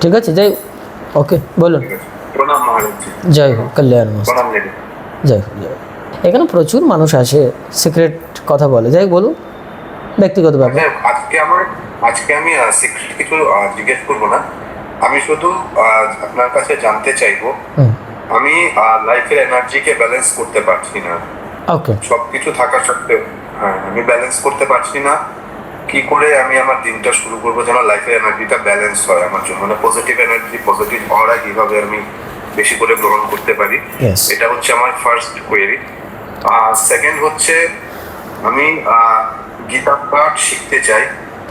ঠিক আছে যাই ওকে বলুন। জয় হোক কল্যাণ জয় হোক জয় এখানে প্রচুর মানুষ আসে সিক্রেট কথা বলে। যাই বলুন। ব্যক্তিগত ব্যাপার। হ্যাঁ, আজকে আমার আজকে আমি সিক্রেট কিছু জিজ্ঞেস করব না। আমি শুধু আপনার কাছে জানতে চাইব আমি লাইফের এনার্জিকে ব্যালেন্স করতে পারছি না। ওকে। সবকিছু থাকা সত্ত্বেও হ্যাঁ আমি ব্যালেন্স করতে পারছি না। কি করে আমি আমার দিনটা শুরু করব? যেন লাইফের এনার্জিটা ব্যালেন্স হয় আমার জন্য। মানে পজিটিভ এনার্জি পজিটিভ অরা কীভাবে আমি বেশি করে গ্রহণ করতে পারি? এটা হচ্ছে আমার ফার্স্ট কোয়েরি সেকেন্ড হচ্ছে আমি গীতা পাঠ শিখতে চাই।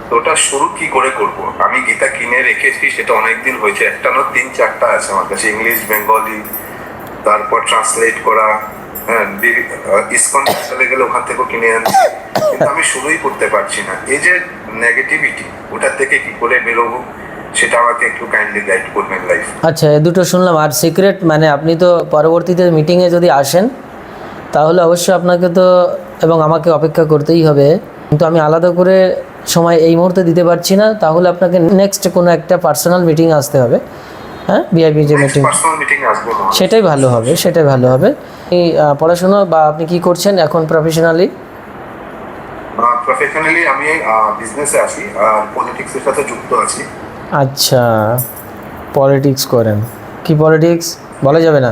তো ওটা শুরু কি করে করব? আমি গীতা কিনে রেখেছি সেটা অনেকদিন হয়েছে। একটা না তিন চারটা আছে আমার কাছে। ইংলিশ বেঙ্গলি তারপর ট্রান্সলেট করা হ্যাঁ ইসকন চলে গেলে ওখান থেকেও কিনে আনছি। আমি শুরুই করতে পারছি না। এই যে নেগেটিভিটি ওটার থেকে কি করে বেরোবো সেটা আমাকে একটু কাইন্ডলি গাইড করবেন লাইফ আচ্ছা এ দুটো শুনলাম। আর সিক্রেট মানে আপনি তো পরবর্তীতে মিটিংয়ে যদি আসেন তাহলে অবশ্যই আপনাকে তো এবং আমাকে অপেক্ষা করতেই হবে। কিন্তু আমি আলাদা করে সময় এই মুহূর্তে দিতে পারছি না তাহলে আপনাকে নেক্সট কোনো একটা পার্সোনাল মিটিং আসতে হবে। হ্যাঁ? বিআইপি যে মিটিং। সেটাই ভালো হবে সেটাই ভালো হবে। পড়াশোনা বা আপনি কি করছেন এখন প্রফেশনালি প্রফেশনালি আমি বিজনেসে আছি আর পলিটিক্সের সাথে যুক্ত আছি। আচ্ছা পলিটিক্স করেন। কি পলিটিক্স বলা যাবে না?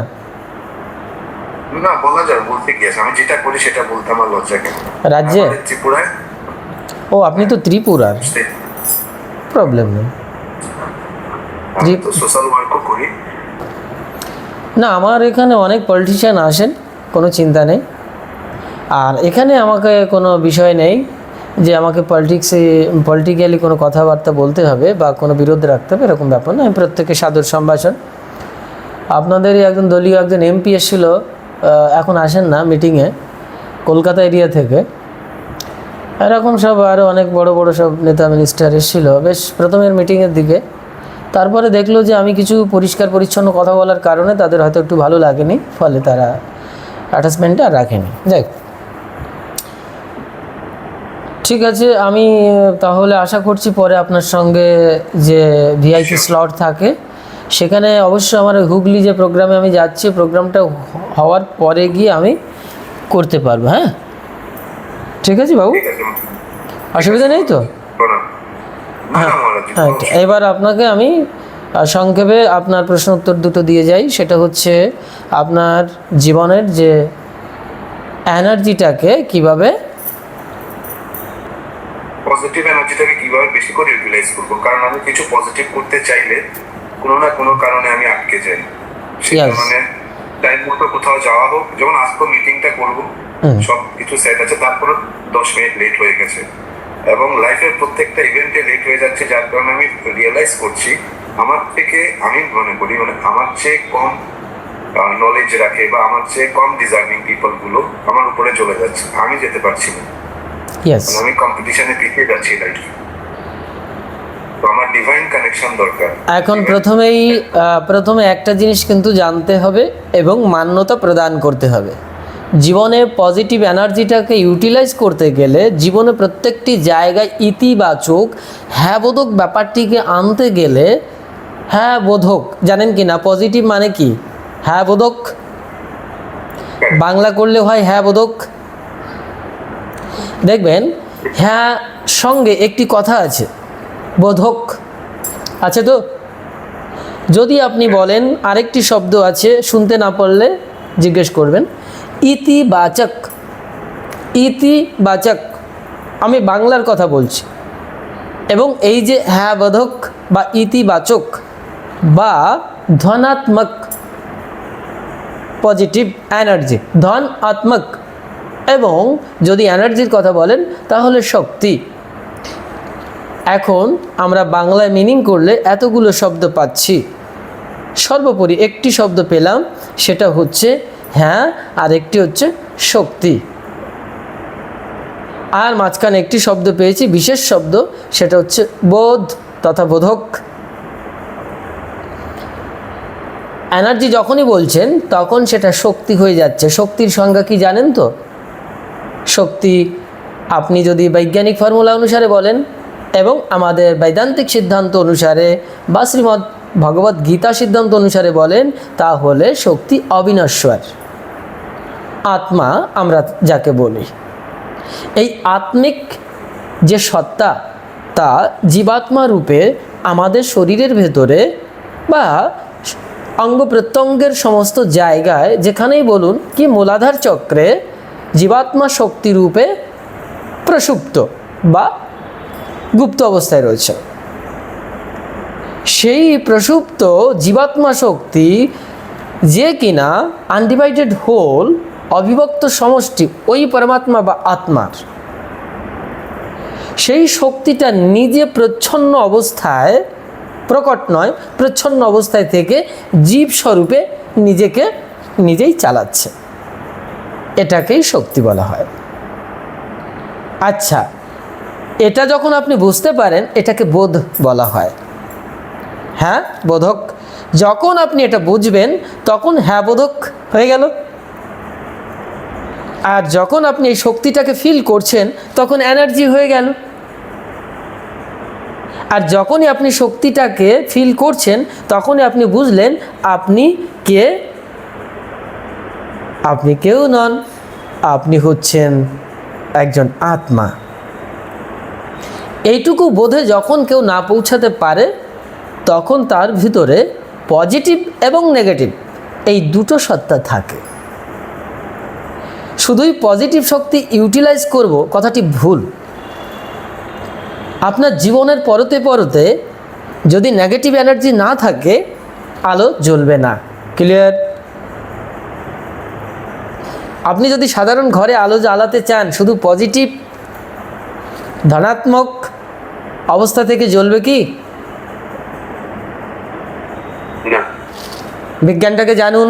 না বলা যায় বলতে গিয়েছে। আমি যেটা করি সেটা বলতে আমার লজ্জা কেন? রাজ্যে? ত্রিপুরায়। ও আপনি তো ত্রিপুরার। প্রবলেম নেই। সোশ্যাল ওয়ার্কও করি। না আমার এখানে অনেক পলিটিশিয়ান আসেন কোনো চিন্তা নেই। আর এখানে আমাকে কোনো বিষয় নেই। যে আমাকে পলিটিক্সে পলিটিক্যালি কোনো কথাবার্তা বলতে হবে বা কোনো বিরোধ রাখতে হবে, এরকম ব্যাপার না। আমি প্রত্যেকে সাদর সম্ভাষণ। আপনাদেরই একজন দলীয় একজন এমপি এসেছিল এখন আসেন না মিটিংয়ে কলকাতা এরিয়া থেকে। এরকম সব আরও অনেক বড় বড় সব নেতা মিনিস্টার এসেছিল। বেশ, প্রথমের মিটিংয়ের দিকে। তারপরে দেখল যে আমি কিছু পরিষ্কার, পরিচ্ছন্ন কথা বলার কারণে তাদের হয়তো একটু ভালো লাগেনি, ফলে তারা অ্যাটাচমেন্টটা রাখেনি। যাই। ঠিক আছে আমি তাহলে আশা করছি পরে আপনার সঙ্গে যে ভিআইপি স্লট থাকে সেখানে অবশ্যই আমার হুগলি যে প্রোগ্রামে আমি যাচ্ছি প্রোগ্রামটা হওয়ার পরে গিয়ে আমি করতে পারব হ্যাঁ? ঠিক আছে বাবু? অসুবিধা নেই তো? মহারাজ হ্যাঁ এবার আপনাকে আমি সংক্ষেপে আপনার প্রশ্ন উত্তর দুটো দিয়ে যাই সেটা হচ্ছে আপনার জীবনের যে এনার্জিটাকে কীভাবে পজিটিভ এনার্জিটাকে কীভাবে বেশি করে ইউটিলাইজ করব? কারণ আমি কিছু পজিটিভ করতে চাইলে কোনো না কোনো কারণে আমি আটকে যাই। সেই কারণে টাইম মতো কোথাও যাওয়া হোক যেমন আজকে মিটিংটা করব। সব কিছু সেট আছে তারপর দশ মিনিট লেট হয়ে গেছে। এবং লাইফের প্রত্যেকটা ইভেন্টে লেট হয়ে যাচ্ছে যার কারণে আমি রিয়েলাইজ করছি আমার থেকে আমি মনে করি মানে আমার চেয়ে কম নলেজ রাখে বা আমার চেয়ে কম ডিজার্ভিং পিপলগুলো আমার উপরে চলে যাচ্ছে। আমি যেতে পারছি না। আমি কম্পিটিশনে পিছিয়ে যাচ্ছি আমার ডিভাইন কানেকশন দরকার। এখন প্রথমেই প্রথমে একটা জিনিস কিন্তু জানতে হবে এবং মান্যতা প্রদান করতে হবে। জীবনে পজিটিভ এনার্জিটাকে ইউটিলাইজ করতে গেলে জীবনে প্রত্যেকটি জায়গায় ইতিবাচক হ্যাঁ বোধক ব্যাপারটিকে আনতে গেলে হ্যাঁ বোধক জানেন কি না? পজিটিভ মানে কি? হ্যাঁ। বোধক বাংলা করলে হয় হ্যাঁ বোধক দেখবেন হ্যাঁ সঙ্গে একটি কথা আছে, বোধক। আছে তো? যদি আপনি বলেন, আরেকটি শব্দ আছে, শুনতে না পারলে জিজ্ঞেস করবেন, ইতিবাচক। ইতিবাচক। আমি বাংলার কথা বলছি। এবং এই যে হ্যাঁ বোধক বা ইতিবাচক বা ধনাত্মক, পজিটিভ এনার্জি, ধনাত্মক এবং যদি এনার্জির কথা বলেন, তাহলে শক্তি। এখন আমরা বাংলায় মিনিং করলে এতগুলো শব্দ পাচ্ছি। সর্বোপরি একটি শব্দ পেলাম, সেটা হচ্ছে হ্যাঁ আর একটি হচ্ছে শক্তি। আর মাঝখানে একটি শব্দ পেয়েছি, বিশেষ শব্দ, সেটা হচ্ছে বোধ তথা বোধক। এনার্জি যখনই বলছেন, তখন সেটা শক্তি হয়ে যাচ্ছে। শক্তির সংজ্ঞা কি জানেন তো? শক্তি। আপনি যদি বৈজ্ঞানিক ফর্মুলা অনুসারে বলেন এবং আমাদের বৈদান্তিক সিদ্ধান্ত অনুসারে বা শ্রীমৎ ভগবত গীতা সিদ্ধান্ত অনুসারে বলেন, তাহলে শক্তি অবিনশ্বর। আত্মা আমরা যাকে বলি। এই আত্মিক যে সত্তা, তা জীবাত্মা রূপে আমাদের শরীরের ভেতরে বা অঙ্গ প্রত্যঙ্গের সমস্ত জায়গায়, যেখানেই বলুন কি, মূলাধার চক্রে জীবাত্মা শক্তি রূপে প্রসুপ্ত বা গুপ্ত অবস্থায় রয়েছে। সেই প্রসুপ্ত জীবাত্মা শক্তি যে কিনা আনডিভাইডেড হোল অবিভক্ত সমষ্টি, ওই পরমাত্মা বা আত্মার। সেই শক্তিটা নিজে প্রচ্ছন্ন অবস্থায়, প্রকট নয়, প্রচ্ছন্ন অবস্থায় থেকে জীব স্বরূপে নিজেকে নিজেই চালাচ্ছে। এটাকেই শক্তি বলা হয়। আচ্ছা এটা যখন আপনি বুঝতে পারেন, এটাকে বোধ বলা হয়। হ্যাঁ বোধক? যখন আপনি এটা বুঝবেন, তখন হ্যাঁ বোধক হয়ে গেল। আর যখন আপনি এই শক্তিটাকে ফিল করছেন, তখন এনার্জি হয়ে গেল। আর যখনই আপনি শক্তিটাকে ফিল করছেন, তখনই আপনি বুঝলেন, আপনি কে আপনি কেউ নন, আপনি হচ্ছেন একজন আত্মা। এইটুকু বোধে যখন কেউ না পৌঁছাতে পারে, তখন তার ভিতরে পজিটিভ এবং নেগেটিভ এই দুটো সত্তা থাকে। শুধুই পজিটিভ শক্তি ইউটিলাইজ করব কথাটি ভুল। আপনার জীবনের পরতে পরতে যদি নেগেটিভ এনার্জি না থাকে, আলো জ্বলবে না। ক্লিয়ার? আপনি যদি সাধারণ ঘরে আলো জ্বালাতে চান শুধু পজিটিভ ধনাত্মক অবস্থা থেকে জ্বলবে কি? বিজ্ঞানটাকে জানুন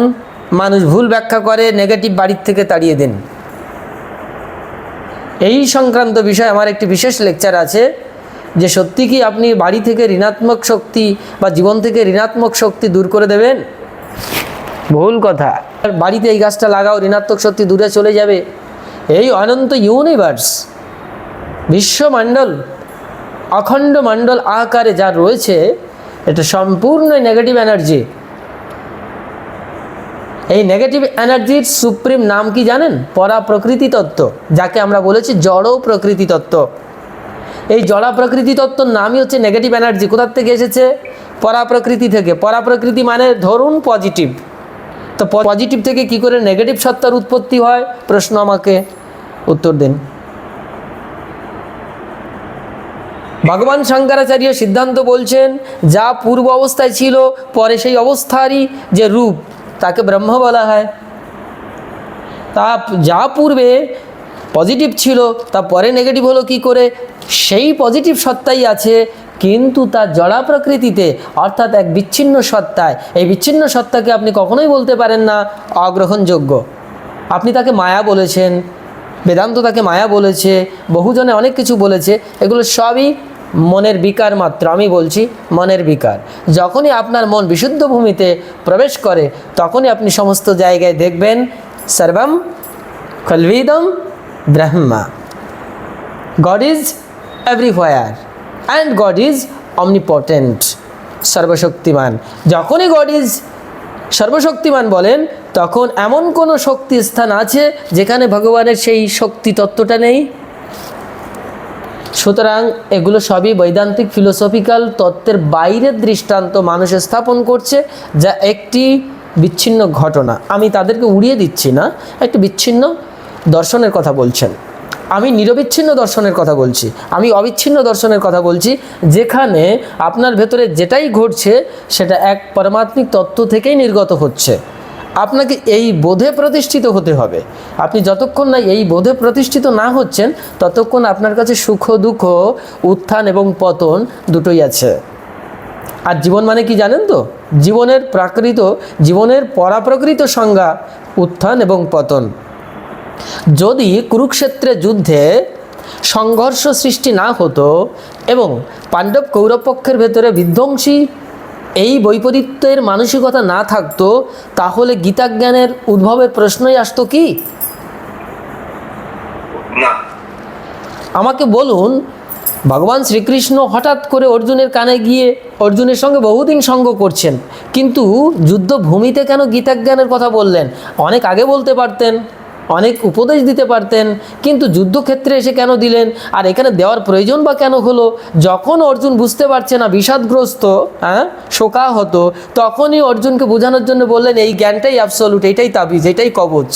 মানুষ ভুল ব্যাখ্যা করে নেগেটিভ বাড়ির থেকে তাড়িয়ে দিন। এই সংক্রান্ত বিষয়ে আমার একটি বিশেষ লেকচার আছে যে সত্যি কি আপনি বাড়ি থেকে ঋণাত্মক শক্তি বা জীবন থেকে ঋণাত্মক শক্তি দূর করে দেবেন? ভুল কথা। বাড়িতে এই গাছটা লাগাও, ঋণাত্মক শক্তি দূরে চলে যাবে। এই অনন্ত ইউনিভার্স বিশ্বমণ্ডল, অখণ্ড মণ্ডল আকারে যা রয়েছে, এটা সম্পূর্ণই নেগেটিভ এনার্জি এই নেগেটিভ এনার্জির সুপ্রিম নাম কি জানেন? পরা প্রকৃতি তত্ত্ব, যাকে আমরা বলেছি জড় প্রকৃতি তত্ত্ব। এই জড়া প্রকৃতি তত্ত্বর নামই হচ্ছে নেগেটিভ এনার্জি কোথার থেকে এসেছে? পরা প্রকৃতি থেকে। পরা প্রকৃতি মানে ধরুন পজিটিভ তো পজিটিভ থেকে কি করে নেগেটিভ সত্তার উৎপত্তি হয়? প্রশ্ন আমাকে উত্তর দিন। ভগবান শঙ্করাচার্য সিদ্ধান্ত বলছেন, যা পূর্ব অবস্থায় ছিল, পরে সেই অবস্থারই যে রূপ, তাকে ব্রহ্ম বলা হয়। তা যা পূর্বে পজিটিভ ছিল, তা পরে নেগেটিভ হলো কি করে? সেই পজিটিভ সত্তাই আছে কিন্তু তার জড়া প্রকৃতিতে, অর্থাৎ এক বিচ্ছিন্ন সত্তায়। এই বিচ্ছিন্ন সত্তাকে আপনি কখনোই বলতে পারেন না, অগ্রহণযোগ্য। আপনি তাকে মায়া বলেছেন, বেদান্ত তাকে মায়া বলেছে, বহুজনে অনেক কিছু বলেছে, এগুলো সবই মনের বিকার মাত্র, আমি বলছি মনের বিকার। যখনই আপনার মন বিশুদ্ধ ভূমিতে প্রবেশ করে, তখনই আপনি সমস্ত জায়গায় দেখবেন, সর্বম খলভিদম Brahma. God is everywhere and God is omnipotent সর্বশক্তিমান। যখনই গড ইজ সর্বশক্তিমান বলেন, তখন এমন কোনো শক্তি স্থান আছে যেখানে ভগবানের সেই শক্তি তত্ত্বটা নেই? সুতরাং এগুলো সবই বৈদান্তিক ফিলোসফিক্যাল তত্ত্বের বাইরের দৃষ্টান্ত মানুষ স্থাপন করছে, যা একটি বিচ্ছিন্ন ঘটনা। আমি তাদেরকে উড়িয়ে দিচ্ছি না, একটি বিচ্ছিন্ন দর্শনের কথা বলছেন। আমি নিরবিচ্ছিন্ন দর্শনের কথা বলছি, আমি অবিচ্ছিন্ন দর্শনের কথা বলছি, যেখানে আপনার ভেতরে যেটাই ঘটছে, সেটা এক পরমাত্মিক তত্ত্ব থেকেই নির্গত হচ্ছে। আপনাকে এই বোধে প্রতিষ্ঠিত হতে হবে। আপনি যতক্ষণ না এই বোধে প্রতিষ্ঠিত না হচ্ছেন, ততক্ষণ আপনার কাছে সুখ, দুঃখ, উত্থান এবং পতন দুটোই আছে। আর জীবন মানে কি জানেন তো? জীবনের প্রাকৃত, জীবনের পরাপ্রকৃত সংজ্ঞা, উত্থান এবং পতন। যদি কুরুক্ষেত্রে যুদ্ধে সংঘর্ষ সৃষ্টি না হতো এবং পাণ্ডব কৌরব পক্ষের ভেতরে বিধ্বংসী এই বৈপরীত্যের মানসিকতা না থাকতো তাহলে গীতাজ্ঞানের উদ্ভবের প্রশ্নই আসতো কি? আমাকে বলুন ভগবান শ্রীকৃষ্ণ হঠাৎ করে অর্জুনের কানে গিয়ে অর্জুনের সঙ্গে বহুদিন সঙ্গ করছেন কিন্তু যুদ্ধভূমিতে কেন গীতাজ্ঞানের কথা বললেন? অনেক আগে বলতে পারতেন। অনেক উপদেশ দিতে পারতেন, কিন্তু যুদ্ধক্ষেত্রে এসে কেন দিলেন? আর এখানে দেওয়ার প্রয়োজন বা কেন হলো? যখন অর্জুন বুঝতে পারছে না, বিষাদগ্রস্ত হ্যাঁ শোকা হতো তখনই অর্জুনকে বোঝানোর জন্য বললেন, এই জ্ঞানটাই অ্যাবসলুট এটাই তাবিজ, এটাই কবচ।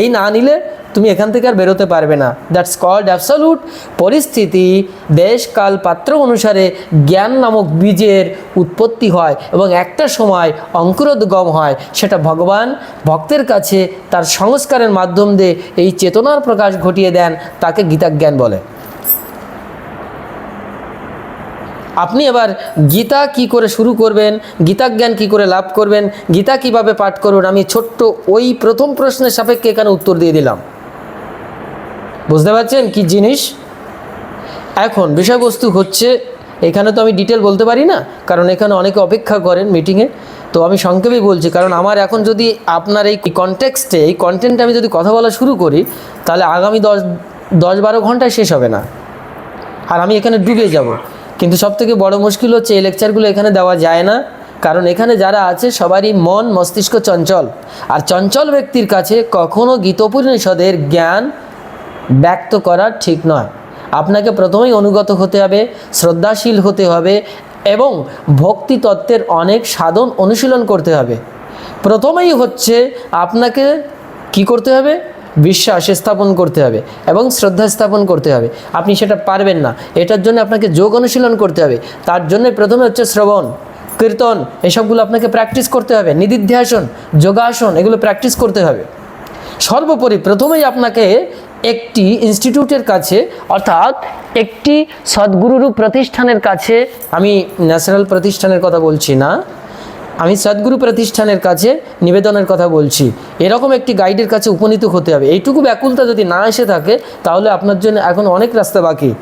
এই না নিলে তুমি এখান থেকে আর বেরোতে পারবে না। দ্যাটস কল্ড অ্যাবসলুট পরিস্থিতি। দেশ কাল পাত্র অনুসারে জ্ঞান নামক বীজের উৎপত্তি হয় এবং একটা সময় অঙ্কুরোদ্গম হয়। সেটা ভগবান ভক্তের কাছে তার সংস্কারের মাধ্যম দিয়ে এই চেতনার প্রকাশ ঘটিয়ে দেন, তাকে গীতাজ্ঞান বলে। আপনি এবার গীতা কি করে শুরু করবেন, গীতাজ্ঞান কি করে লাভ করবেন, গীতা কীভাবে পাঠ করবেন, আমি ছোট্ট ওই প্রথম প্রশ্নের সাপেক্ষে এখানে উত্তর দিয়ে দিলাম। বুঝতে পারছেন কি জিনিস? এখন বিষয়বস্তু হচ্ছে, এখানে তো আমি ডিটেল বলতে পারি না, কারণ এখানে অনেকে অপেক্ষা করেন মিটিংয়ে তো আমি সংক্ষেপেই বলছি, কারণ আমার এখন যদি আপনার এই কনটেক্সটে এই কন্টেন্টে আমি যদি কথা বলা শুরু করি, তাহলে আগামী দশ দশ বারো ঘন্টায় শেষ হবে না। আর আমি এখানে ডুবে যাব। কিন্তু সব থেকে বড় মুশকিল হচ্ছে, এই লেকচারগুলো এখানে দেওয়া যায় না। কারণ এখানে যারা আছে, সবারই মন, মস্তিষ্ক চঞ্চল। আর চঞ্চল ব্যক্তির কাছে কখনও গীতোপনিষদের জ্ঞান ব্যক্ত করা ঠিক নয়। আপনাকে প্রথমেই অনুগত হতে হবে, শ্রদ্ধাশীল হতে হবে এবং ভক্তি তত্ত্বের অনেক সাধন অনুশীলন করতে হবে। প্রথমেই হচ্ছে আপনাকে কি করতে হবে? বিশ্বাস স্থাপন করতে হবে এবং শ্রদ্ধা স্থাপন করতে হবে। আপনি সেটা পারবেন না। এটার জন্য আপনাকে যোগ অনুশীলন করতে হবে। তার জন্য প্রথমে হচ্ছে শ্রবণ, কীর্তন, এসবগুলো আপনাকে প্র্যাকটিস করতে হবে। নিদিধ্যাসন যোগাসন, এগুলো প্র্যাকটিস করতে হবে। সর্বোপরি প্রথমেই আপনাকে একটি ইনস্টিটিউটের কাছে, অর্থাৎ একটি সদ্গুরুরু প্রতিষ্ঠানের কাছে, আমি ন্যাশনাল প্রতিষ্ঠানের কথা বলছি না, আমি সদ্গুরু প্রতিষ্ঠানের কাছে নিবেদনের কথা বলছি। এরকম একটি গাইডের কাছে উপনীত হতে হবে। এইটুকু ব্যাকুলতা যদি না এসে থাকে, তাহলে আপনার জন্য এখন অনেক রাস্তা বাকি।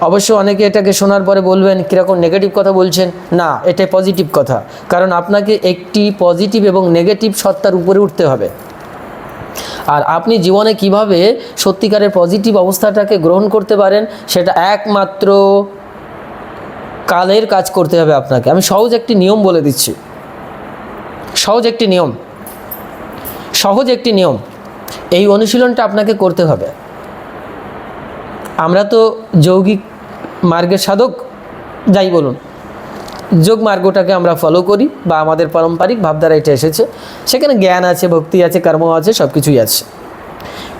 অবশ্য অনেকে এটাকে শোনার পরে বলবেন, কীরকম নেগেটিভ কথা বলছেন? না, এটা পজিটিভ কথা। কারণ আপনাকে একটি পজিটিভ এবং নেগেটিভ সত্তার উপরে উঠতে হবে। আর আপনি জীবনে কীভাবে সত্যিকারের পজিটিভ অবস্থাটাকে গ্রহণ করতে পারেন, সেটা একমাত্র কালের কাজ করতে হবে আপনাকে। আমি সহজ একটি নিয়ম বলে দিচ্ছি। সহজ একটি নিয়ম। সহজ একটি নিয়ম। এই অনুশীলনটা আপনাকে করতে হবে। আমরা তো যৌগিক মার্গের সাধক, যাই বলুন। যোগ মার্গটাকে আমরা ফলো করি বা আমাদের পারম্পরিক ভাবধারা এটা এসেছে। সেখানে জ্ঞান আছে, ভক্তি আছে, কর্ম আছে সব কিছুই আছে।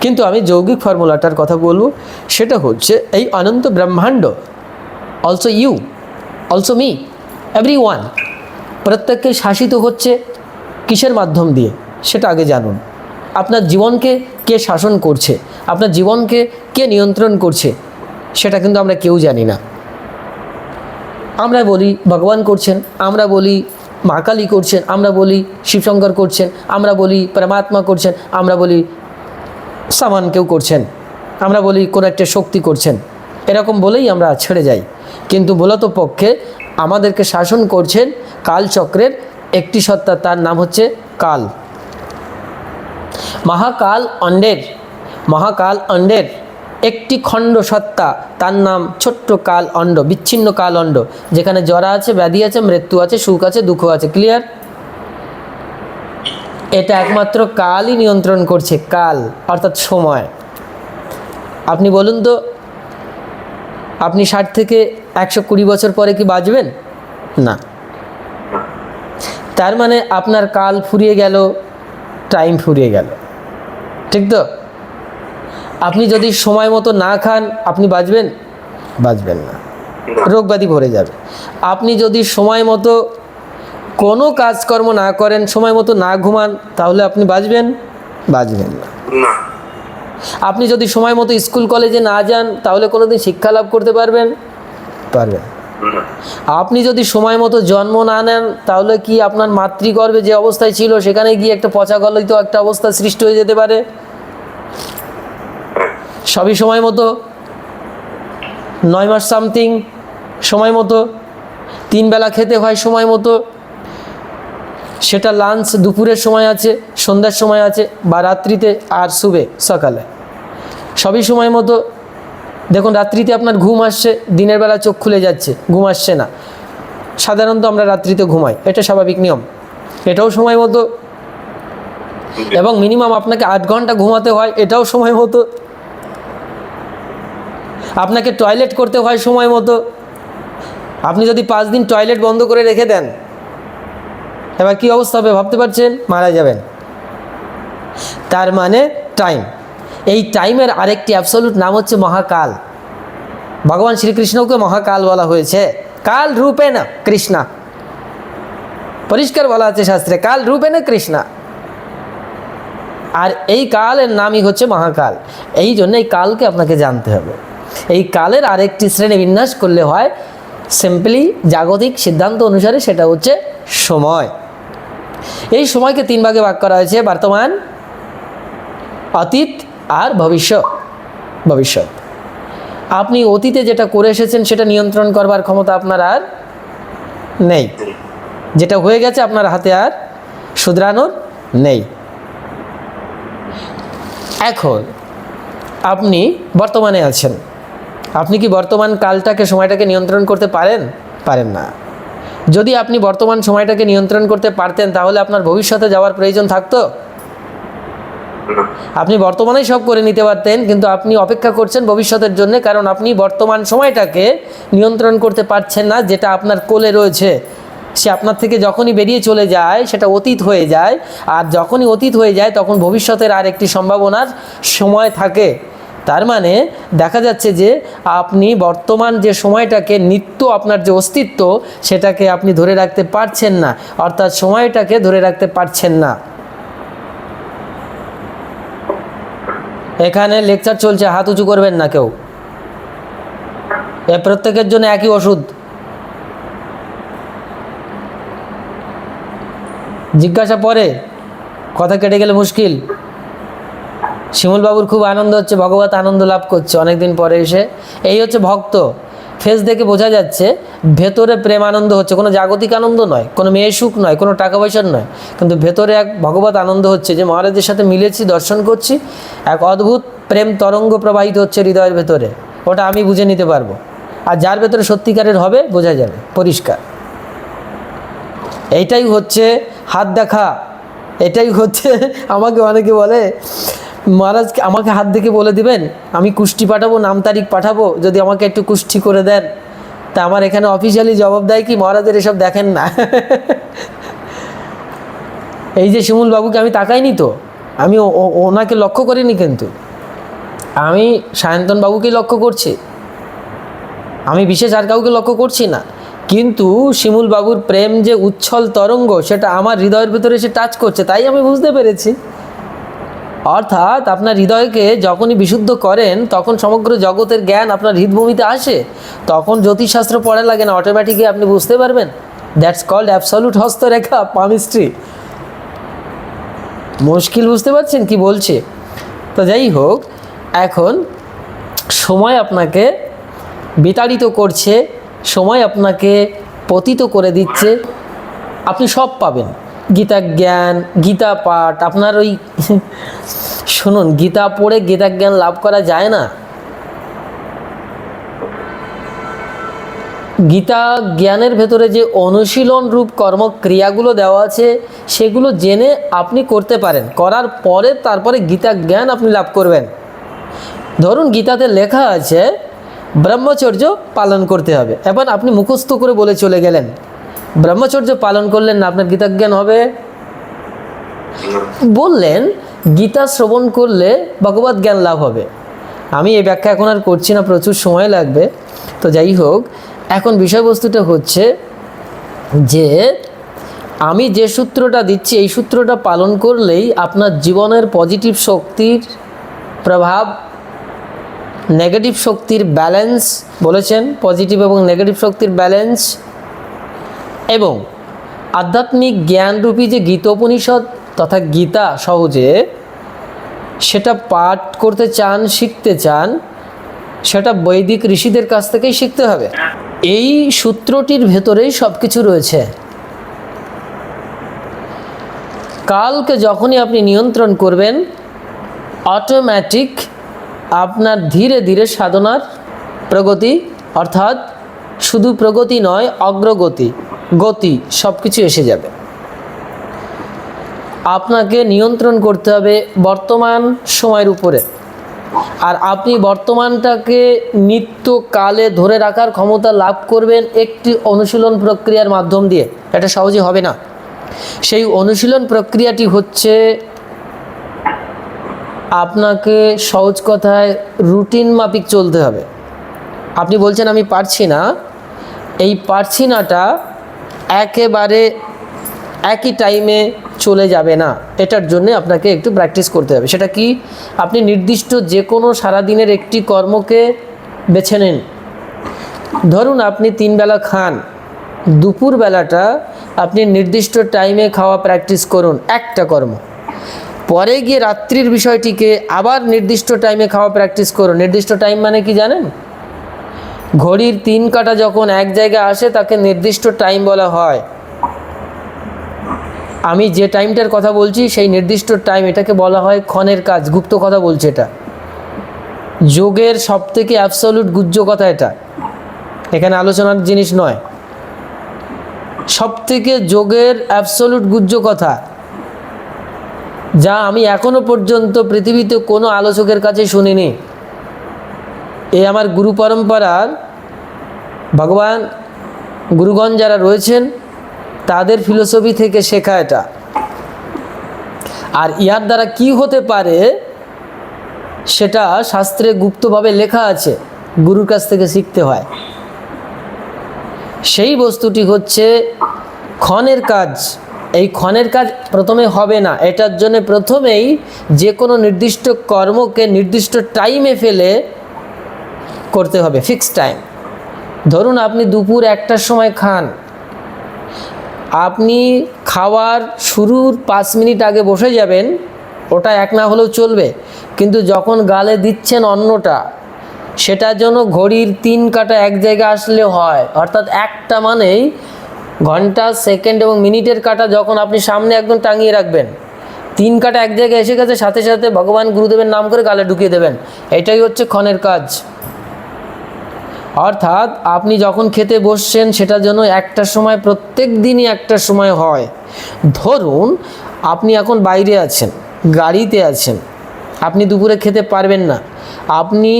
কিন্তু আমি যৌগিক ফর্মুলাটার কথা বলব, সেটা হচ্ছে এই অনন্ত ব্রহ্মাণ্ড also you also me every one প্রত্যেককে শাসিত হচ্ছে কিসের মাধ্যম দিয়ে? সেটা আগে জানুন। আপনার জীবনকে কে শাসন করছে? আপনার জীবনকে কে নিয়ন্ত্রণ করছে? সেটা কিন্তু আমরা কেউ জানি না। আমরা বলি ভগবান করছেন, আমরা বলি মা কালী করছেন, আমরা বলি শিবশঙ্কর করছেন, আমরা বলি পরমাত্মা করছেন, আমরা বলি সামান কেউ করছেন, আমরা বলি কোনো একটা শক্তি করছেন। এরকম বলেই আমরা ছেড়ে যাই। কিন্তু মূলত পক্ষে আমাদেরকে শাসন করছেন কালচক্রের একটি সত্তা, তার নাম হচ্ছে কাল। মহাকাল অন্ডের মহাকাল অন্ডের একটি খণ্ড সত্তা, তার নাম ছোট্ট কাল অণ্ড, বিচ্ছিন্ন কাল অণ্ড। যেখানে জরা আছে, ব্যাধি আছে, মৃত্যু আছে, সুখ আছে, দুঃখ আছে। ক্লিয়ার এটা একমাত্র কালই নিয়ন্ত্রণ করছে, কাল, অর্থাৎ সময়। আপনি বলুন তো, আপনি ষাট থেকে একশো কুড়ি বছর পরে কি বাঁচবেন? না। তার মানে আপনার কাল ফুরিয়ে গেল টাইম ফুরিয়ে গেল। ঠিক তো? আপনি যদি সময় মতো না খান আপনি বাঁচবেন? বাঁচবেন না। রোগ ব্যাধি ভরে যাবে। আপনি যদি সময় মতো কোনো কাজকর্ম না করেন সময় মতো না ঘুমান তাহলে আপনি বাঁচবেন? বাঁচবেন না। আপনি যদি সময় মতো স্কুল কলেজে না যান তাহলে কোনোদিন শিক্ষা লাভ করতে পারবেন? পারবেন। আপনি যদি সময় মতো জন্ম না নেন তাহলে কি আপনার মাতৃগর্ভে যে অবস্থায় ছিল সেখানে গিয়ে একটা পচা গলিত একটা অবস্থা সৃষ্টি হয়ে যেতে পারে? সবই সময় মতো, নয় মাস সামথিং সময় মতো, তিন বেলা খেতে হয় সময় মতো, সেটা লাঞ্চ দুপুরের সময় আছে, সন্ধ্যার সময় আছে, বা রাত্রিতে আর শুবে সকালে। সবই সময় মতো, দেখুন রাত্রিতে আপনার ঘুম আসছে, দিনের বেলা চোখ খুলে যাচ্ছে, ঘুম আসছে না। সাধারণত আমরা রাত্রিতে ঘুমাই, এটা স্বাভাবিক নিয়ম। এটাও সময় মতো, এবং মিনিমাম আপনাকে আট ঘণ্টা ঘুমাতে হয়, এটাও সময় মতো। আপনাকে টয়লেট করতে হয় সময় মতো। আপনি যদি পাঁচ দিন টয়লেট বন্ধ করে রেখে দেন এবার কী অবস্থা হবে ভাবতে পারছেন? মারা যাবেন। তার মানে টাইম এই টাইমের আরেকটি অ্যাবসলিউট নাম হচ্ছে মহাকাল। ভগবান শ্রীকৃষ্ণকে মহাকাল বলা হয়েছে। কাল রূপে না কৃষ্ণা। পরিষ্কার বলা আছে শাস্ত্রে কাল রূপে না কৃষ্ণা। আর এই কালের নামই হচ্ছে মহাকাল। এই জন্য এই কালকে আপনাকে জানতে হবে। এই কালের আরেকটি শ্রেণি বিন্যাস করলে হয় সিম্পলি জাগতিক সিদ্ধান্ত অনুসারে সেটা হচ্ছে সময়। এই সময়কে তিন ভাগে ভাগ করা হয়েছে, বর্তমান, অতীত আর ভবিষ্যৎ ভবিষ্যৎ। আপনি অতীতে যেটা করে এসেছেন সেটা নিয়ন্ত্রণ করবার ক্ষমতা আপনার আর নেই। যেটা হয়ে গেছে আপনার হাতে আর শুধরানোর নেই। এখন আপনি বর্তমানে আছেন। আপনি কি বর্তমান কালটাকে সময়টাকে নিয়ন্ত্রণ করতে পারেন? পারেন না। যদি আপনি বর্তমান সময়টাকে নিয়ন্ত্রণ করতে পারতেন তাহলে আপনার ভবিষ্যতে যাওয়ার প্রয়োজন থাকতো? আপনি বর্তমানেই সব করে নিতে পারতেন কিন্তু আপনি অপেক্ষা করছেন ভবিষ্যতের জন্য কারণ আপনি বর্তমান সময়টাকে নিয়ন্ত্রণ করতে পারছেন না যেটা আপনার কোলে রয়েছে। সে আপনার থেকে যখনই বেরিয়ে চলে যায় সেটা অতীত হয়ে যায় আর যখনই অতীত হয়ে যায় তখন ভবিষ্যতের আর একটি সম্ভাবনার সময় থাকে। তার মানে দেখা যাচ্ছে যে আপনি বর্তমান যে সময়টাকে নিত্য আপনার যে অস্তিত্ব, সেটাকে আপনি ধরে রাখতে পারছেন না। অর্থাৎ সময়টাকে ধরে রাখতে পারছেন না। এখানে লেকচার চলছে, হাত উঁচু করবেন না কেউ। এ প্রত্যেকের জন্য একই ওষুধ। জিজ্ঞাসা পরে, কথা কেটে গেলে মুশকিল। শিমুল বাবুর খুব আনন্দ হচ্ছে, ভগবত আনন্দ লাভ করছে অনেকদিন পরে এসে। এই হচ্ছে ভক্ত। ফেস দেখে বোঝা যাচ্ছে, ভেতরে প্রেম আনন্দ হচ্ছে। কোনো জাগতিক আনন্দ নয়, কোনো মেয়ে সুখ নয়, কোনো টাকা পয়সার নয়। কিন্তু ভেতরে এক ভগবত আনন্দ হচ্ছে যে মহারাজের সাথে মিলেছি, দর্শন করছি। এক অদ্ভুত প্রেম তরঙ্গ প্রবাহিত হচ্ছে হৃদয়ের ভেতরে। ওটা আমি বুঝে নিতে পারব। আর যার ভেতরে সত্যিকারের হবে, বোঝা যাবে। পরিষ্কার। এইটাই হচ্ছে হাত দেখা। এটাই হচ্ছে, আমাকে অনেকে বলে মহারাজ, আমাকে হাত দেখে বলে দিবেন, আমি কুষ্টি পাঠাবো, নাম তারিখ পাঠাবো, যদি আমাকে একটু কুষ্টি করে দেন। তা আমার এখানে অফিসিয়ালি জবাব দেয় কি? মহারাজের এসব দেখেন না। এই যে শিমুল বাবুকে আমি তাকাইনি তো, আমি ওনাকে লক্ষ্য করিনি কিন্তু। আমি সায়ন্তন বাবুকেই লক্ষ্য করছি। আমি বিশেষ আর কাউকে লক্ষ্য করছি না। কিন্তু শিমুল বাবুর প্রেম যে উচ্ছল তরঙ্গ, সেটা আমার হৃদয়ের ভিতরে এসে টাচ করছে, তাই আমি বুঝতে পেরেছি। অর্থাৎ আপনার হৃদয়কে যখনই বিশুদ্ধ করেন, তখন সমগ্র জগতের জ্ঞান আপনার হৃদভূমিতে আসে। তখন জ্যোতিষশাস্ত্র পড়া লাগে না অটোমেটিকই আপনি বুঝতে পারবেন। দ্যাটস কল্ড অ্যাবসলুট হস্তরেখা পামিস্ট্রি মুশকিল বুঝতে পারছেন কি বলছে? তো যাই হোক, এখন সময় আপনাকে বিতাড়িত করছে, সময় আপনাকে পতিত করে দিচ্ছে। আপনি সব পাবেন। গীতা জ্ঞান গীতা পাঠ আপনার ওই শুনুন, গীতা পড়ে গীতা জ্ঞান লাভ করা যায় না? গীতা জ্ঞানের ভেতরে যে অনুশীলন রূপ কর্মক্রিয়াগুলো দেওয়া আছে, সেগুলো জেনে আপনি করতে পারেন। করার পরে তারপরে গীতা জ্ঞান আপনি লাভ করবেন। ধরুন গীতাতে লেখা আছে, ব্রহ্মচর্য পালন করতে হবে। এবার আপনি মুখস্থ করে বলে চলে গেলেন। ব্রহ্মচর্য পালন করলেন না, আপনার গীতা জ্ঞান হবে? বললেন, গীতা শ্রবণ করলে ভগবত জ্ঞান লাভ হবে। আমি এই ব্যাখ্যা এখন আর করছি না, প্রচুর সময় লাগবে। তো যাই হোক, এখন বিষয়বস্তুটা হচ্ছে যে আমি যে সূত্রটা দিচ্ছি, এই সূত্রটা পালন করলেই আপনার জীবনের পজিটিভ শক্তির প্রভাব, নেগেটিভ শক্তির ব্যালেন্স, বলেছেন, পজিটিভ এবং নেগেটিভ শক্তির ব্যালেন্স এবং আধ্যাত্মিক জ্ঞানরূপী যে গীতোপনিষদ তথা গীতা সহজে সেটা পাঠ করতে চান, শিখতে চান, সেটা বৈদিক ঋষিদের কাছ থেকেই শিখতে হবে। এই সূত্রটির ভেতরেই সব কিছু রয়েছে। কালকে যখনই আপনি নিয়ন্ত্রণ করবেন অটোমেটিক আপনার ধীরে ধীরে সাধনার প্রগতি, অর্থাৎ শুধু প্রগতি নয়, অগ্রগতি। গতি সব কিছু এসে যাবে। আপনাকে নিয়ন্ত্রণ করতে হবে বর্তমান সময়ের উপরে। আর আপনি বর্তমানটাকে নিত্যকালে ধরে রাখার ক্ষমতা লাভ করবেন একটি অনুশীলন প্রক্রিয়ার মাধ্যম দিয়ে। এটা সহজে হবে না। সেই অনুশীলন প্রক্রিয়াটি হচ্ছে আপনাকে সহজ কথায় রুটিন মাফিক চলতে হবে। আপনি বলছেন, আমি পারছি না। এই পারছি নাটা একেবারে একই টাইমে চলে যাবে না। এটার জন্য আপনাকে একটু প্র্যাকটিস করতে হবে। সেটা কি? আপনি নির্দিষ্ট যে কোনো সারাদিনের একটি কর্মকে বেছে নিন। ধরুন আপনি তিন বেলা খান। দুপুর বেলাটা আপনি নির্দিষ্ট টাইমে খাওয়া প্র্যাকটিস করুন, একটা কর্ম। পরে গিয়ে রাত্রির বিষয়টিকে আবার নির্দিষ্ট টাইমে খাওয়া প্র্যাকটিস করুন। নির্দিষ্ট টাইম মানে কি জানেন? ঘড়ির তিন কাটা যখন এক জায়গায় আসে, তাকে নির্দিষ্ট টাইম বলা হয়। আমি যে টাইমটার কথা বলছি, সেই নির্দিষ্ট টাইম এটাকে বলা হয় ক্ষণের কাজ। গুপ্ত কথা বলছে এটা। যোগের সব থেকে অ্যাবসলিউট গুজ্জ কথা এটা। এখানে আলোচনার জিনিস নয়। সব থেকে যোগের অ্যাবসলিউট গুজ্জ কথা, যা আমি এখনও পর্যন্ত পৃথিবীতে কোনো আলোচকের কাছে শুনিনি। এ আমার গুরু পরম্পরার ভগবান গুরুগণ যারা রয়েছেন, তাদের ফিলোসফি থেকে শেখা এটা। আর ইহার দ্বারা কি হতে পারে, সেটা শাস্ত্রে গুপ্তভাবে লেখা আছে, গুরুর কাছ থেকে শিখতে হয়। সেই বস্তুটি হচ্ছে ক্ষণের কাজ। এই ক্ষণের কাজ প্রথমে হবে না, এটার জন্য প্রথমেই যে কোনো নির্দিষ্ট কর্মকে নির্দিষ্ট টাইমে ফেলে করতে হবে ফিক্সড টাইম ধরুন আপনি দুপুর একটার সময় খান। আপনি খাওয়ার শুরুর পাঁচ মিনিট আগে বসে যাবেন, ওটা এক না হলেও চলবে। কিন্তু যখন গালে দিচ্ছেন অন্নটা সেটার জন্য ঘড়ির তিন কাটা এক জায়গায় আসলে হয়। অর্থাৎ একটা মানেই ঘণ্টা, সেকেন্ড এবং মিনিটের কাটা যখন আপনি সামনে একদম টাঙিয়ে রাখবেন। তিন কাটা এক জায়গায় এসে গেছে, সাথে সাথে ভগবান গুরুদেবের নাম করে গালে ঢুকিয়ে দেবেন। এটাই হচ্ছে ক্ষণের কাজ। অর্থাৎ আপনি যখন খেতে বসছেন, সেটা যেন একটা সময়, প্রত্যেক দিনই একটা সময় হয়। ধরুন, আপনি এখন বাইরে আছেন, গাড়িতে আছেন, আপনি দুপুরে খেতে পারবেন না। আপনি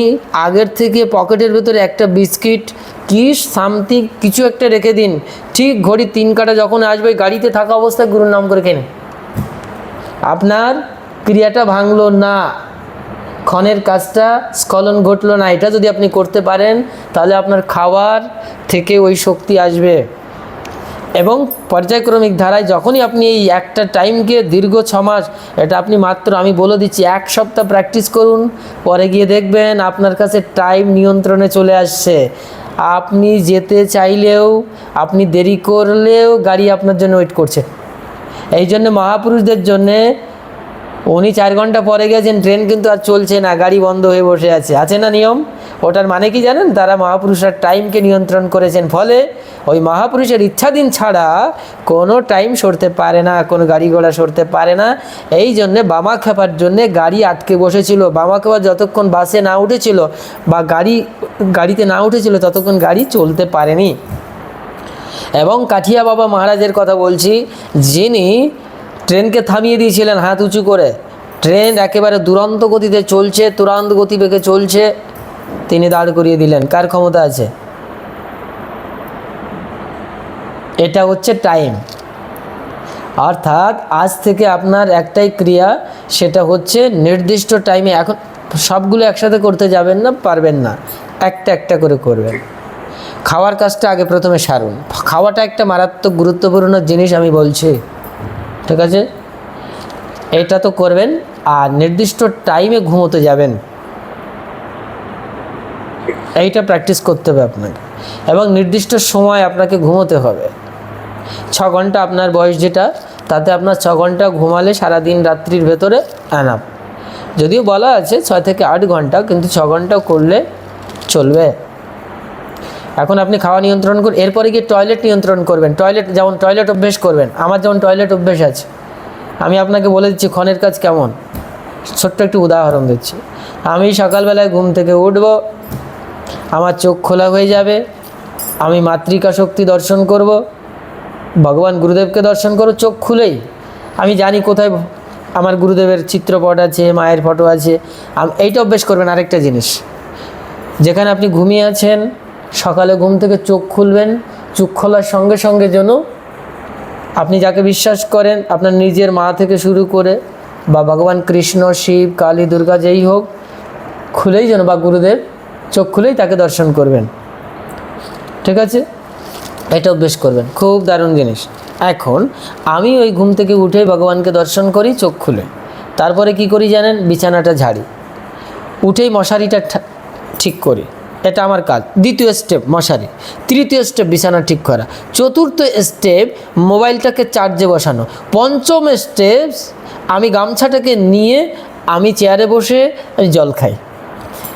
আগের থেকে পকেটের ভেতরে একটা বিস্কিট কি সামথিং, কিছু একটা রেখে দিন। ঠিক ঘড়ি তিন কাটা যখন আসবে, গাড়িতে থাকা অবস্থায় গুরুর নাম করে কেন আপনার ক্রিয়াটা ভাঙলো না। ক্ষণের কাজটা স্খলন ঘটলো না। এটা যদি আপনি করতে পারেন, তাহলে আপনার খাওয়ার থেকে ওই শক্তি আসবে। এবং পর্যায়ক্রমিক ধারায় যখনই আপনি এই একটা টাইমকে দীর্ঘ ছ মাস, এটা আপনি মাত্র আমি বলে দিচ্ছি, এক সপ্তাহ প্র্যাকটিস করুন, পরে গিয়ে দেখবেন আপনার কাছে টাইম নিয়ন্ত্রণে চলে আসছে। আপনি যেতে চাইলেও, আপনি দেরি করলেও গাড়ি আপনার জন্য ওয়েট করছে। এই জন্য মহাপুরুষদের জন্যে উনি চার ঘণ্টা পরে গেছেন, ট্রেন কিন্তু আর চলছে না, গাড়ি বন্ধ হয়ে বসে আছে। আছে না নিয়ম? ওটার মানে কি জানেন? তারা মহাপুরুষের টাইমকে নিয়ন্ত্রণ করেছেন, ফলে ওই মহাপুরুষের ইচ্ছাধীন ছাড়া কোনো টাইম সরতে পারে না, কোনো গাড়ি ঘোড়া সরতে পারে না। এই জন্যে বামা খেপার জন্যে গাড়ি আটকে বসেছিল। বামা খেপা যতক্ষণ বাসে না উঠেছিল বা গাড়ি, গাড়িতে না উঠেছিল, ততক্ষণ গাড়ি চলতে পারেনি। এবং কাঠিয়া বাবা মহারাজের কথা বলছি, যিনি ট্রেনকে থামিয়ে দিয়েছিলেন হাত উঁচু করে। ট্রেন একেবারে দুরন্ত গতিতে চলছে, তুরান্ত গতিবেগে চলছে। তিনি দাঁড় করিয়ে দিলেন, কার ক্ষমতা আছে? এটা হচ্ছে টাইম অর্থাৎ আজ থেকে আপনার একটাই ক্রিয়া, সেটা হচ্ছে নির্দিষ্ট টাইমে এখন সবগুলো একসাথে করতে যাবেন না, পারবেন না। একটা একটা করে করবেন। খাওয়ার কাজটা আগে প্রথমে সারুন। খাওয়াটা একটা মারাত্মক গুরুত্বপূর্ণ জিনিস আমি বলছি। ঠিক আছে? এটা তো করবেন আর নির্দিষ্ট টাইমে ঘুমোতে যাবেন। এইটা প্র্যাকটিস করতে হবে আপনাকে। এবং নির্দিষ্ট সময় আপনাকে ঘুমোতে হবে। ছ ঘণ্টা আপনার বয়স যেটা, তাতে আপনার ছ ঘণ্টা ঘুমালে সারাদিন রাত্রির ভেতরে অ্যানাপ যদিও বলা আছে ছয় থেকে আট ঘণ্টা, কিন্তু ছ ঘণ্টা করলে চলবে। এখন আপনি খাওয়া নিয়ন্ত্রণ করুন এরপরে গিয়ে টয়লেট নিয়ন্ত্রণ করবেন। টয়লেট যেমন টয়লেট অভ্যেস করবেন, আমার যেমন টয়লেট অভ্যেস আছে, আমি আপনাকে বলে দিচ্ছি ক্ষণের কাজ কেমন? ছোট্ট একটু উদাহরণ দিচ্ছি। আমি সকালবেলায় ঘুম থেকে উঠব, আমার চোখ খোলা হয়ে যাবে, আমি মাতৃকা শক্তি দর্শন করব, ভগবান গুরুদেবকে দর্শন করো চোখ খুলেই। আমি জানি কোথায় আমার গুরুদেবের চিত্রপট আছে, মায়ের ফটো আছে এইটা অভ্যেস করবেন আরেকটা জিনিস। যেখানে আপনি ঘুমিয়ে আছেন সকালে ঘুম থেকে চোখ খুলবেন, চোখ খোলার সঙ্গে সঙ্গে যেন আপনি যাকে বিশ্বাস করেন, আপনার নিজের মা থেকে শুরু করে বা ভগবান কৃষ্ণ, শিব, কালী, দুর্গা যেই হোক, খুলেই যেন বা গুরুদেব চোখ খুলেই তাকে দর্শন করবেন। ঠিক আছে? এটা অভ্যেস করবেন। খুব দারুণ জিনিস। এখন আমি ওই ঘুম থেকে উঠে ভগবানকে দর্শন করি, চোখ খুলে। তারপরে কি করি জানেন? বিছানাটা ঝাড়ি। উঠেই মশারিটা ঠিক করি। এটা আমার কাজ। দ্বিতীয় স্টেপ মশারি। তৃতীয় স্টেপ বিছানা ঠিক করা। চতুর্থ স্টেপ মোবাইলটাকে চার্জে বসানো। পঞ্চম স্টেপ আমি গামছাটাকে নিয়ে আমি চেয়ারে বসে আমি জল খাই।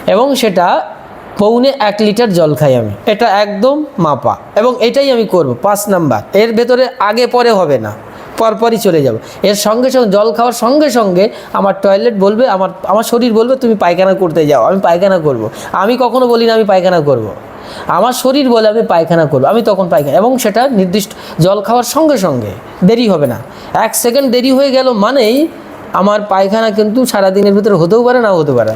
এবং সেটা পৌনে এক লিটার জল খাই আমি। এটা একদম মাপা। এবং এটাই আমি করব। পাঁচ নাম্বার। এর ভেতরে আগে পরে হবে না। পরপরই চলে যাব এর সঙ্গে সঙ্গে জল খাওয়ার সঙ্গে সঙ্গে আমার টয়লেট বলবে, আমার আমার শরীর বলবে, তুমি পায়খানা করতে যাও, আমি পায়খানা করব। আমি কখনো বলি না, আমি পায়খানা করব। আমার শরীর বলে, আমি পায়খানা করব আমি তখন পায়খানা, এবং সেটা নির্দিষ্ট জল খাওয়ার সঙ্গে সঙ্গে দেরি হবে না এক সেকেন্ড দেরি হয়ে গেল মানেই আমার পায়খানা কিন্তু সারাদিনের ভিতরে হতেও পারে না হতে পারে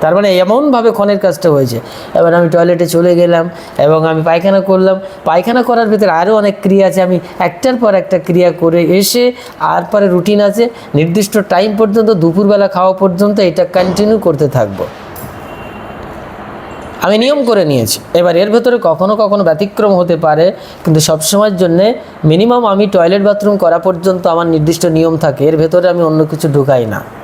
তার মানে এমনভাবে ক্ষণের কাজটা হয়েছে। এবার আমি টয়লেটে চলে গেলাম এবং আমি পায়খানা করলাম। পায়খানা করার ভিতরে আরও অনেক ক্রিয়া আছে। আমি একটার পর একটা ক্রিয়া করে এসে আর পরে রুটিন আছে। নির্দিষ্ট টাইম পর্যন্ত, দুপুরবেলা খাওয়া পর্যন্ত এটা কন্টিনিউ করতে থাকব। আমি নিয়ম করে নিয়েছি। এবার এর ভেতরে কখনো কখনো ব্যতিক্রম হতে পারে। কিন্তু সবসময়ের জন্যে মিনিমাম আমি টয়লেট বাথরুম করা পর্যন্ত আমার নির্দিষ্ট নিয়ম থাকে। এর ভেতরে আমি অন্য কিছু ঢুকাই না।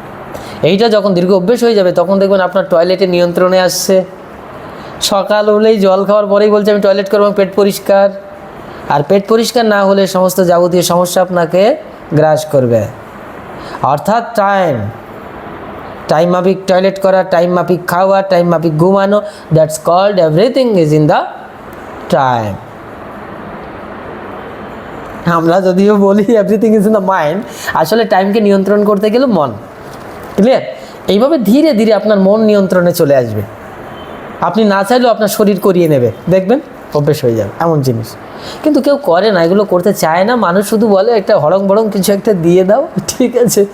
এইটা যখন দীর্ঘ অভ্যেস হয়ে যাবে, তখন দেখবেন আপনার টয়লেটে নিয়ন্ত্রণে আসছে। সকাল হলেই জল খাওয়ার পরেই বলছে, আমি টয়লেট করব পেট পরিষ্কার। আর পেট পরিষ্কার না হলে সমস্ত যাবতীয় সমস্যা আপনাকে গ্রাস করবে। অর্থাৎ টাইম টাইম মাফিক টয়লেট করা টাইম মাফিক খাওয়া টাইম মাফিক ঘুমানো that's called everything is in the time আমরা যদিও বলি everything is in the mind আসলে টাইমকে নিয়ন্ত্রণ করতে গেলে মন। ক্লিয়ার এইভাবে ধীরে ধীরে আপনার মন নিয়ন্ত্রণে চলে আসবে। আপনি না চাইলেও আপনার শরীর করিয়ে নেবে। দেখবেন? অভ্যেস হয়ে যাবে। এমন জিনিস। কিন্তু কেউ করে না। এগুলো করতে চায় না। মানুষ শুধু বলে, একটা হরং বরং কিছু একটা দিয়ে দাও। ঠিক আছে।